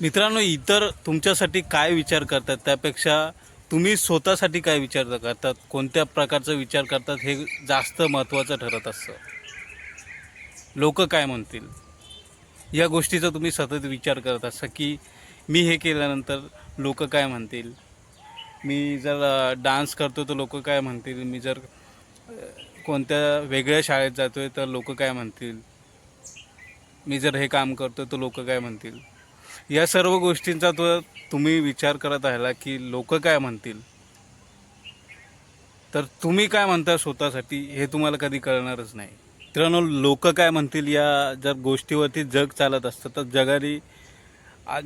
मित्रांनो इतर तुमच्यासाठी काय विचार करतात? त्यापेक्षा तुम्ही स्वतःसाठी काय विचार करतात? कोणत्या प्रकारचा विचार करतात? हे जास्त महत्त्वाचं ठरत असतं. लोक काय म्हणतील? या गोष्टीचा तुम्ही सतत विचार करत असता की मी हे केल्यानंतर लोक काय म्हणतील? मी जर डान्स करतो तर लोक काय म्हणतील? मी जर कोणत्या वेगळ्या शाळेत जातो आहे तर लोक काय म्हणतील? मी जर हे काम करतो तर लोक काय म्हणतील? या सर्व गोष्टींचा तो तुम्ही विचार करत राहिला की लोक काय म्हणतील? तर तुम्ही काय म्हणता स्वतःसाठी हे तुम्हाला कधी कळणारच नाही. मित्रांनो लोक काय म्हणतील या जर गोष्टीवरती जग चालत असतं तर जगारी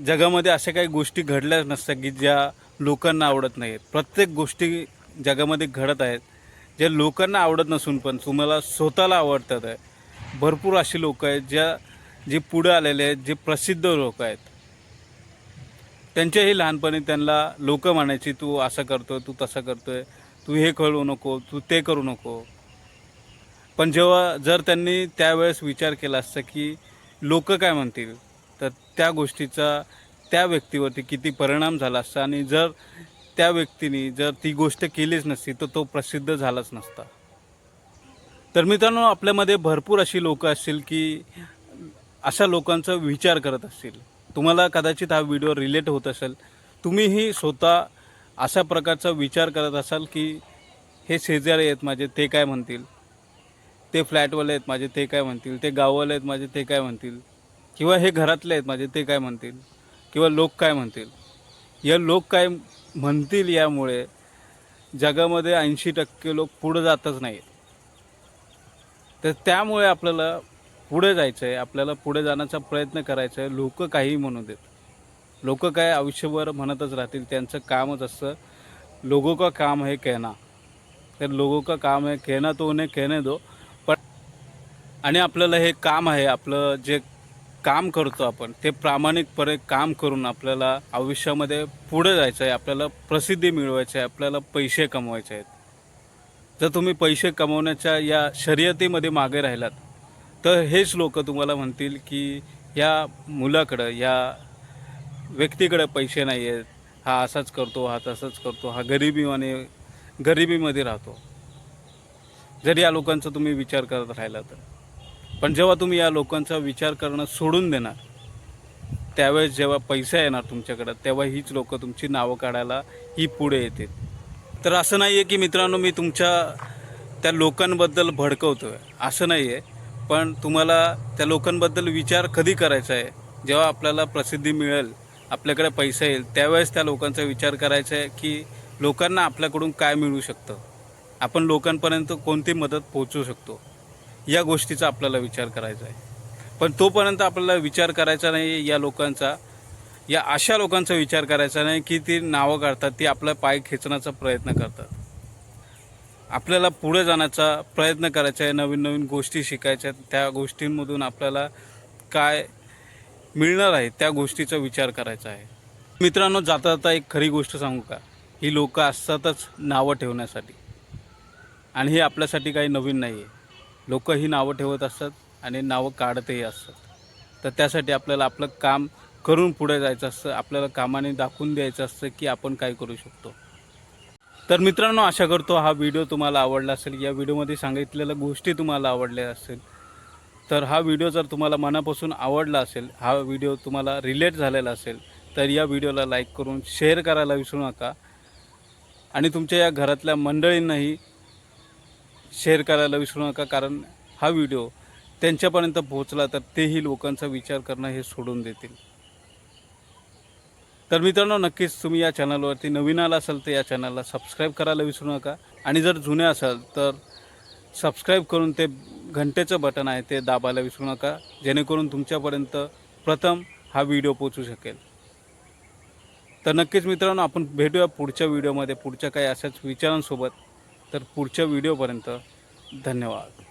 जगामध्ये अशा काही गोष्टी घडल्याच नसतात की ज्या लोकांना आवडत नाहीत. प्रत्येक गोष्टी जगामध्ये घडत आहेत ज्या लोकांना आवडत नसून पण तुम्हाला स्वतःला आवडतात. आहे भरपूर अशी लोक आहेत ज्या जे पुढे आलेले आहेत जे प्रसिद्ध लोक आहेत. त्यांच्याही लहानपणी त्यांना लोक म्हणायची तू असं करतोय तू तसं करतोय तू हे करू नको तू ते करू नको. पण जेव्हा जर त्यांनी त्यावेळेस विचार केला असता की लोक काय म्हणतील तर त्या गोष्टीचा त्या व्यक्तीवरती किती परिणाम झाला असता आणि जर त्या व्यक्तीने जर ती गोष्ट केलीच नसती तर तो प्रसिद्ध झालाच नसता. तर मित्रांनो आपल्यामध्ये भरपूर अशी लोकं असतील की अशा लोकांचा विचार करत असतील. तुम्हाला कदाचित हा व्हिडिओ रिलेट होत असेल. तुम्हीही स्वतः अशा प्रकारचा विचार करत असाल की हे शेजारी आहेत माझे ते काय म्हणतील? ते फ्लॅटवाले आहेत माझे ते काय म्हणतील? ते गाववाले आहेत माझे ते काय म्हणतील? किंवा हे घरातले आहेत माझे ते काय म्हणतील? किंवा लोक काय म्हणतील? या लोक काय म्हणतील यामुळे जगामध्ये ऐंशी टक्के लोक पुढं जातच नाहीत. तर त्यामुळे आपल्याला पुढे जायचं आहे आपल्याला पुढे जाण्याचा प्रयत्न करायचा आहे लोक काहीही म्हणू देत. लोक काय आयुष्यभर म्हणतच राहतील त्यांचं कामच असतं. लोगों का काम है कहना. तर लोगों का काम है कहना तो उन्हें कहने दो. पण आणि आपल्याला हे काम आहे आपलं जे काम करतो आपण ते प्रामाणिकपणे काम करून आपल्याला आयुष्यामध्ये पुढे जायचं आहे आपल्याला प्रसिद्धी मिळवायची आहे आपल्याला पैसे कमवायचे आहेत. जर तुम्ही पैसे कमवण्याच्या या शर्यतीमध्ये मागे राहिलात तर हेच लोक तुम्हाला म्हणतील की या मुलाकडं या व्यक्तीकडं पैसे नाही आहेत. हा असाच करतो हा तसाच करतो हा गरिबीने गरिबीमध्ये राहतो. जर या लोकांचा तुम्ही विचार करत राहिला तर. पण जेव्हा तुम्ही या लोकांचा विचार करणं सोडून देणार त्यावेळेस जेव्हा पैसा येणार तुमच्याकडं तेव्हा हीच लोक तुमची नावं काढायला ही पुढे येतील. तर असं नाही आहे की मित्रांनो मी तुमच्या त्या लोकांबद्दल भडकवतो आहे असं नाही आहे पण तुम्हाला त्या लोकांबद्दल विचार कधी करायचा आहे? जेव्हा आपल्याला प्रसिद्धी मिळेल आपल्याकडे पैसा येईल त्यावेळेस त्या लोकांचा विचार करायचा आहे की लोकांना आपल्याकडून काय मिळू शकतं? आपण लोकांपर्यंत कोणती मदत पोहोचू शकतो? या गोष्टीचा आपल्याला विचार करायचा आहे. पण तोपर्यंत आपल्याला विचार करायचा नाही या लोकांचा या अशा लोकांचा विचार करायचा नाही की ती नावं काढतात ती आपला पाय खेचण्याचा प्रयत्न करतात. आपल्याला पुढे जाण्याचा प्रयत्न करायचा आहे नवीन नवीन गोष्टी शिकायच्या आहेत. त्या गोष्टींमधून आपल्याला काय मिळणार आहे त्या गोष्टीचा विचार करायचा आहे. मित्रांनो जाता जाता एक खरी गोष्ट सांगू का? ही लोक असतातच नावं ठेवण्यासाठी. आणि हे आपल्यासाठी काही नवीन नाही आहे लोक ही नावं ठेवत असतात आणि नावं काढतही असतात. तर त्यासाठी आपल्याला आपलं काम करून पुढे जायचं असतं आपल्याला कामाने दाखवून द्यायचं असतं की आपण काय करू शकतो. तर मित्रांनो आशा करतो हा व्हिडिओ तुम्हाला आवडला असेल. या व्हिडिओमध्ये सांगितलेल्या गोष्टी तुम्हाला आवडल्या असेल. तर हा व्हिडिओ जर तुम्हाला मनापासून आवडला असेल हा व्हिडिओ तुम्हाला रिलेट झालेला असेल तर या व्हिडिओला लाईक करून शेअर करायला विसरू नका. आणि तुमच्या या घरातल्या मंडळींनाही शेअर करायला विसरू नका कारण हा व्हिडिओ त्यांच्यापर्यंत पोहोचला तर तेही लोकांचा विचार करणं हे सोडून देतील. तर मित्रांनो नक्कीच तुम्ही या चॅनलवरती नवीन आला असाल तर या चॅनलला सबस्क्राईब करायला विसरू नका. आणि जर जुने असाल तर सबस्क्राईब करून ते घंटेचं बटन आहे ते दाबायला विसरू नका जेणेकरून तुमच्यापर्यंत प्रथम हा व्हिडिओ पोचू शकेल. तर नक्कीच मित्रांनो आपण भेटूया पुढच्या व्हिडिओमध्ये. पुढच्या काही अशाच विचारांसोबत. तर पुढच्या व्हिडिओपर्यंत धन्यवाद.